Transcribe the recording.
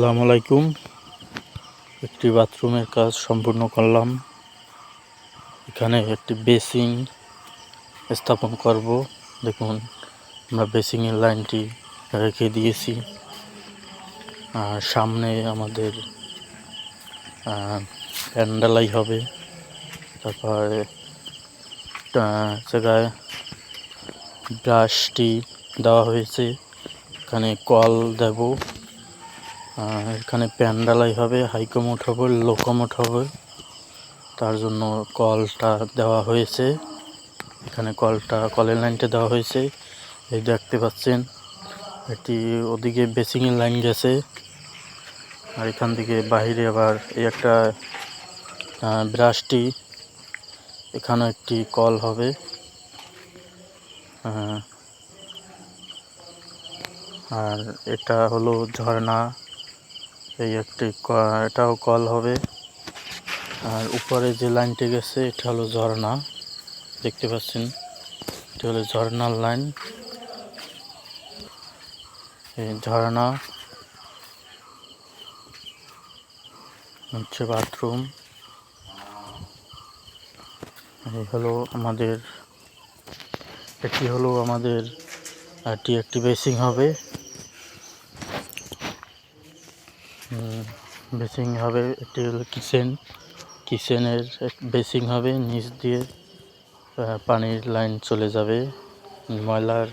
আসসালামু আলাইকুম। একটি বাথরুমের কাজ সম্পূর্ণ করলাম। এখানে একটি বেসিং স্থাপন করব। দেখুন, আমরা বেসিংয়ের লাইনটি রেখে দিয়েছি। আর সামনে আমাদের প্যান্ডালাই হবে। তারপরে জায়গায় ব্রাশটি দেওয়া হয়েছে। এখানে কল দেবো। আর এখানে প্যান্ডালাই হবে, হাইকোমোট হবে, লোকোমোট হবে। তার জন্য কলটা দেওয়া হয়েছে। এখানে কলটা, কলের লাইনটা দেওয়া হয়েছে। এই দেখতে পাচ্ছেন, এটি ওদিকে বেসিংয়ের লাইন গেছে। আর এখান থেকে বাইরে আবার এই একটা ব্রাশটি এখানে একটি কল হবে। আর এটা হলো ঝর্ণা। এই একটি ক- এটাও কল হবে। আর উপরে যে লাইনটি গেছে, এটা হলো ঝর্ণা। দেখতে পাচ্ছেন, এটা হলো ঝর্ণার লাইন। এই ঝর্ণা, হচ্ছে বাথরুম। এই হলো আমাদের, এটি হলো আমাদের এটি একটি বেসিং হবে। বেসিং হবে, একটি হলো কিচেন। কিচেনের বেসিং হবে, নিচ দিয়ে পানির লাইন চলে যাবে। ময়লার